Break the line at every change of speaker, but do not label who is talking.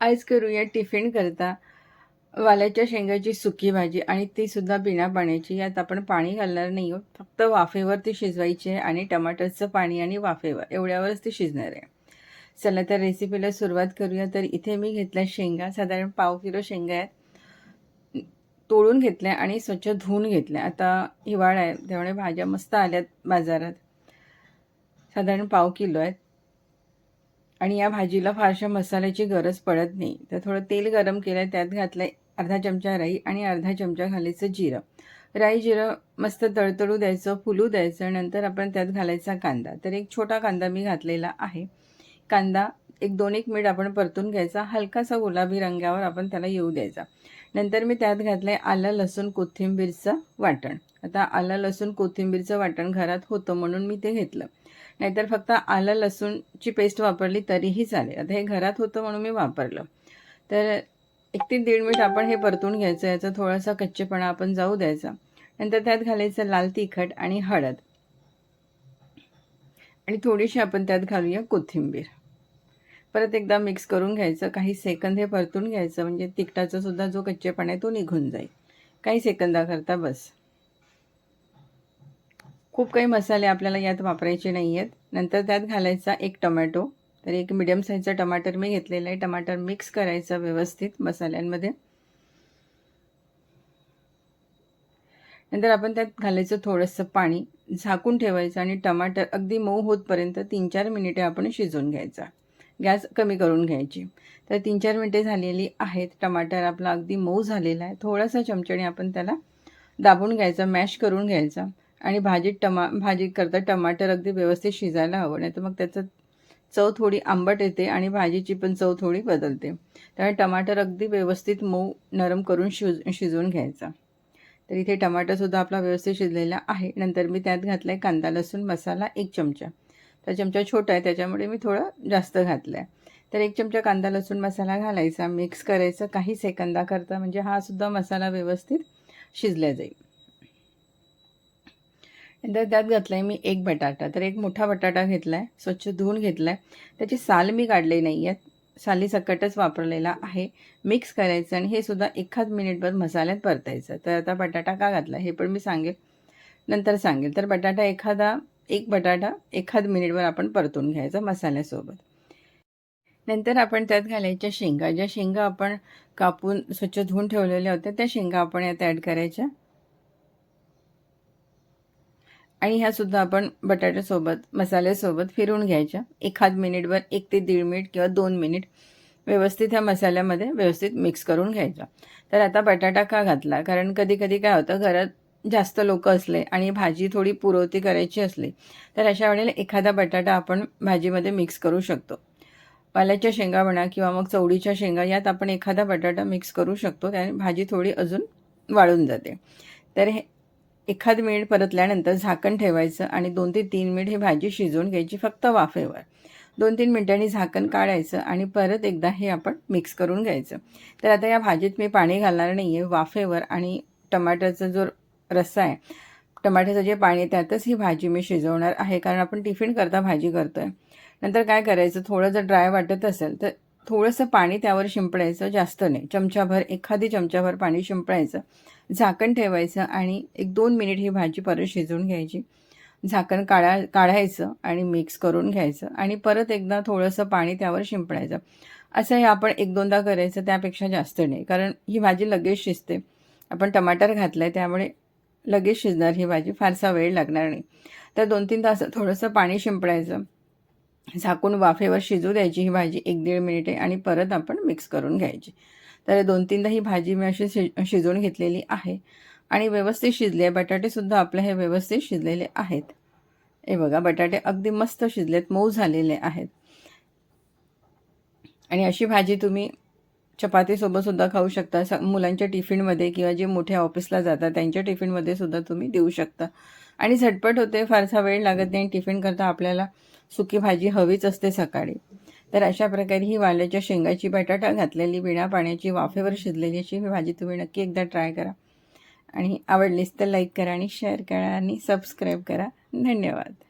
आज करूया टिफिन करता. वाल्याच्या शेंगाची सुकी भाजी आणि ती सुद्धा बिना पाण्याची. यात आपण पाणी घालणार नाही आहोत. फक्त वाफेवर ती शिजवायची आहे आणि टमाटरचं पाणी आणि वाफेवर एवढ्यावरच ती शिजणार आहे. चला तर रेसिपीला सुरुवात करूया. तर इथे मी घेतल्या शेंगा. साधारण पाव किलो शेंगा आहेत. तोडून घेतल्या आणि स्वच्छ धुवून घेतल्या. आता हिवाळा आहे त्यामुळे भाज्या मस्त आल्यात बाजारात. साधारण पाव किलो आहेत. आणि या भाजीला फारशा मसाल्याची गरज पडत नाही. तर थोडं तेल गरम केलं त्यात घातलं अर्धा चमचा राई आणि अर्धा चमचा घालायचं जिरं. राई जिरं मस्त तळतळू द्यायचं फुलू द्यायचं नंतर आपण त्यात घालायचा कांदा. तर एक छोटा कांदा मी घातलेला आहे. कांदा एक दोन एक मिनिट आपण परतून घ्यायचा. हलकासा गुलाबी रंगावर आपण त्याला येऊ द्यायचा. नंतर मी त्यात घातलं आहे आलं लसूण कोथिंबीरचं वाटण. आता आलं लसूण कोथिंबीरचं वाटण घरात होतं म्हणून मी ते घेतलं. नाहीतर फक्त आलं लसूणची पेस्ट वापरली तरीही चालेल. आता हे घरात होतं म्हणून मी वापरलं. तर एक ते दीड मिनिट आपण हे परतून घ्यायचं याचा थोडासा कच्चेपणा आपण जाऊ द्यायचा. नंतर त्यात घालायचं लाल तिखट आणि हळद. आणि थोडीशी आपण त्यात घालूया कोथिंबीर. परत एकदा मिक्स करून घ्यायचं. काही सेकंद हे परतून घ्यायचं. म्हणजे तिखटाचा सुद्धा जो कच्चेपणा आहे तो निघून जाईल. काही सेकंदाकरता बस. खूप काही मसाले आपल्याला यात वापरायचे नाही आहेत नंतर त्यात घालायचा एक टमॅटो. तर एक मिडियम साईजचा टमाटर मी घेतलेला आहे. टमाटर मिक्स करायचा व्यवस्थित मसाल्यांमध्ये. नंतर आपण त्यात घालायचं थोडंसं पाणी. झाकून ठेवायचं आणि टमाटर अगदी मऊ होतपर्यंत तीन चार मिनिटे आपण शिजवून घ्यायचा. गॅस कमी करून घ्यायची. तर तीन चार मिनिटे झालेली आहेत. टमाटर आपला अगदी मऊ झालेला आहे. थोडासा चमच्याने आपण त्याला दाबून घ्यायचा मॅश करून घ्यायचा. आणि भाजीत टमा भाजी करता टमाटर अगदी व्यवस्थित शिजायला हवं नाही तर मग त्याचं चव थोडी आंबट येते आणि भाजीची पण चव थोडी बदलते. त्यामुळे टमाटर अगदी व्यवस्थित मऊ नरम करून शिज शिजवून घ्यायचा. तर इथे टमाटरसुद्धा आपला व्यवस्थित शिजलेला आहे. नंतर मी त्यात घातला आहे कांदा लसूण मसाला एक चमचा. तर चमचा छोटा आहे त्याच्यामुळे मी थोडं जास्त घातलं आहे तर एक चमचा कांदा लसूण मसाला घालायचा मिक्स करायचा. काही सेकंदाकरता म्हणजे हा सुद्धा मसाला व्यवस्थित शिजला जाईल. नंतर त्यात घातलं आहे मी एक बटाटा. तर एक मोठा बटाटा घेतला आहे स्वच्छ धुवून घेतला आहे त्याची साल मी काढली नाही आहेत साली सकटच वापरलेला आहे. मिक्स करायचं आणि हे सुद्धा एखाद मिनिटभर मसाल्यात परतायचं. तर आता बटाटा का घातला हे पण मी सांगेल. नंतर सांगेल. तर बटाटा एखादा एक बटाटा एखाद मिनिटभर आपण परतून घ्यायचा मसाल्यासोबत. नंतर आपण त्यात घालायच्या शेंगा. ज्या शेंगा आपण कापून स्वच्छ धुवून ठेवलेल्या होत्या त्या शेंगा आपण यात ॲड करायच्या. आणि ह्यासुद्धा आपण बटाट्यासोबत मसाल्यासोबत फिरून घ्यायच्या. एखाद मिनिटभर एक ते दीड मिनिट किंवा दोन मिनिट व्यवस्थित ह्या मसाल्यामध्ये व्यवस्थित मिक्स करून घ्यायचा. तर आता बटाटा का घातला? कारण कधी कधी काय होतं घरात जास्त लोक असले आणि भाजी थोडी पुरवती करायची असली तर अशा वेळेला एखादा बटाटा आपण भाजीमध्ये मिक्स करू शकतो. पाल्याच्या शेंगा म्हणा किंवा मग चवडीच्या शेंगा यात आपण एखादा बटाटा मिक्स करू शकतो त्याने भाजी थोडी अजून वाळून जाते. तर हे एखाद मिनिट परतल्यानंतर झाकण ठेवायचं आणि दोन ते तीन मिनिट ही भाजी शिजवून घ्यायची फक्त वाफेवर. दोन तीन मिनिटांनी झाकण काढायचं आणि परत एकदा हे आपण मिक्स करून घ्यायचं. तर आता या भाजीत मी पाणी घालणार नाही आहे वाफेवर आणि टमाट्याचा जो रस्सा आहे टमाट्याचं जे पाणी त्यातच ही भाजी मी शिजवणार आहे कारण आपण टिफिन करता भाजी करतो आहे नंतर काय करायचं थोडं जर ड्राय वाटत असेल तर थोडंसं पाणी त्यावर शिंपडायचं जास्त नाही. चमचाभर एखादी चमचाभर पाणी शिंपडायचं. झाकण ठेवायचं आणि एक दोन मिनिट ही भाजी परत शिजवून घ्यायची. झाकण काढा काढायचं आणि मिक्स करून घ्यायचं आणि परत एकदा थोडंसं पाणी त्यावर शिंपडायचं. असं हे आपण एक दोनदा करायचं त्यापेक्षा जास्त नाही. कारण ही भाजी लगेच शिजते. आपण टमाटर घातलं आहे त्यामुळे लगेच शिजणार ही भाजी. फारसा वेळ लागणार नाही. तर दोन तीन तास थोडंसं पाणी शिंपडायचं. झाकून वाफेवर शिजू द्यायची. ही भाजी एक दीड मिनिटे आणि परत आपण मिक्स करून घ्यायची. तर दोन तीनदा ही भाजी मी अशी शि शिजवून घेतलेली आहे. आणि व्यवस्थित शिजले. बटाटेसुद्धा आपले हे व्यवस्थित शिजलेले आहेत. हे बघा बटाटे अगदी मस्त शिजलेत मऊ झालेले आहेत. आणि अशी भाजी तुम्ही चपातीसोबत सुद्धा खाऊ शकता. स मुलांच्या टिफिनमध्ये किंवा जे मोठ्या ऑफिसला जातात त्यांच्या टिफिनमध्ये सुद्धा तुम्ही देऊ शकता. आणि झटपट होते फारसा वेळ लागत नाही. टिफिन करता आपल्याला सुकी भाजी हवीच असते सकाळी. तर अशा प्रकारे ही वाल्याच्या शेंगाची बटाटा घातलेली बिना पाण्याची वाफेवर शिजलेली अशी ही भाजी तुम्ही नक्की एकदा ट्राय करा. आणि आवडलीच तर लाईक करा आणि शेअर करा आणि सबस्क्राईब करा. धन्यवाद.